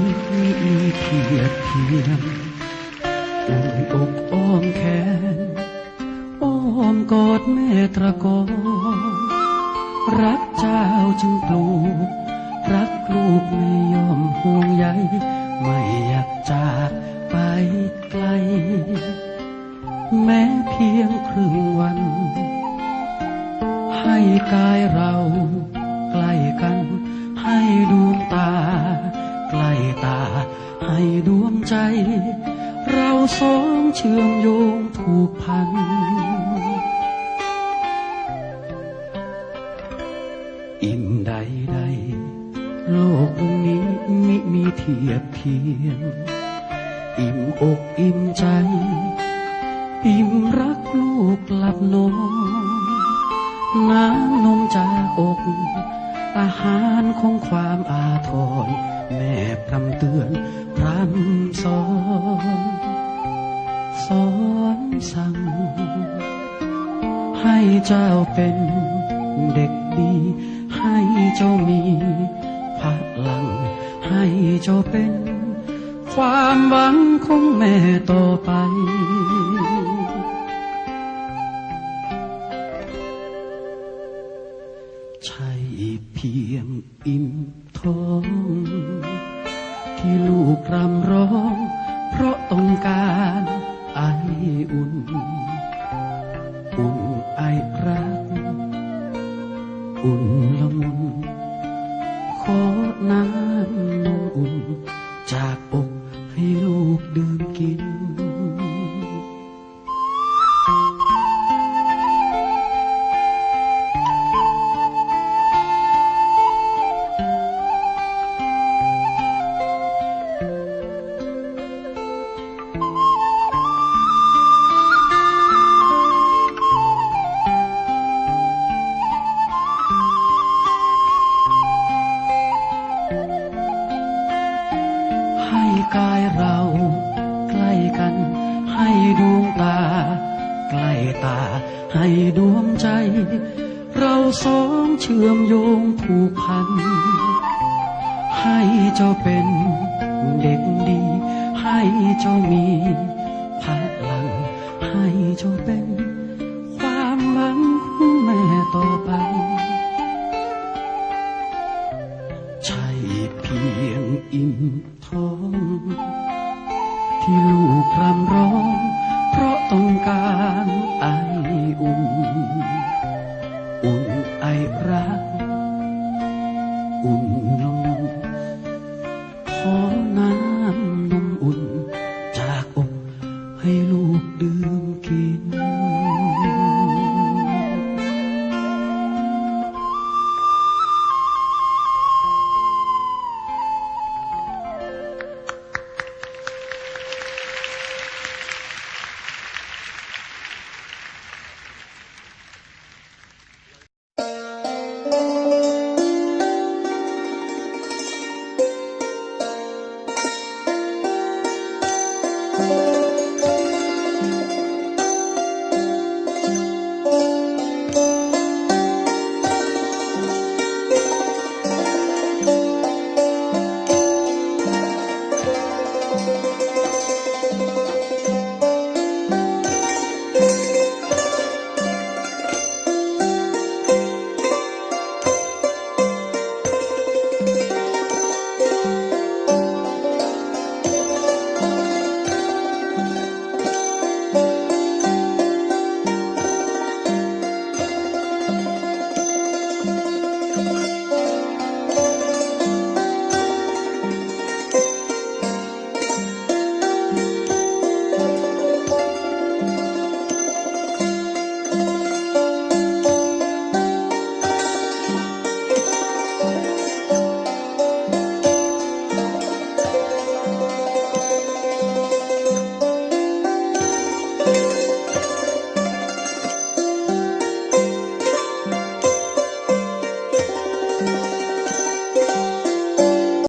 มีเพียบเพียงอุ้ยอกอ้อมแขน อ้อมกอดแม่ตะกอนรักเจ้าจึงปลูก รักลูกไม่ยอมห่วงใย ไม่อยากจากไปไกล แม้เพียงครึ่งวัน ให้กายเราใกล้กันให้ดู ให้ดวงใจ เราสองเชื่อมโยงผูกพัน อิ่มใดใดโลกนี้มิมีเทียบเทียม อิ่มอกอิ่มใจ อิ่มรักลูกหลับนอนน้ำนมจากอก อาหารของความอาทรแม่พรำเตือนพรำสอนสอนสั่ง ให้เจ้าเป็นเด็กดี ให้เจ้ามีพลัง ให้เจ้าเป็น ความหวังของแม่ต่อไป พียงอิ่มท้อง ที่ลูกรำร้อง เพราะต้องการไออุ่น อุ่นไอรัก อุ่นละมุนขอน้ำ กายเราใกล้กัน ให้ดวงตา ใกล้ตาให้ดวงใจ เราสองเชื่อมโยงผูกพัน ให้เจ้าเป็นเด็กดี ให้เจ้ามีพลังให้เจ้าเป็น ใช่เพียงอิ่มท้อง ที่ลูกรำร้อง เพราะต้องการไออุ่น อุ่นไอรัก อุ่นละมุนขอน้ำนมอุ่น จากอกให้ลูกดื่ม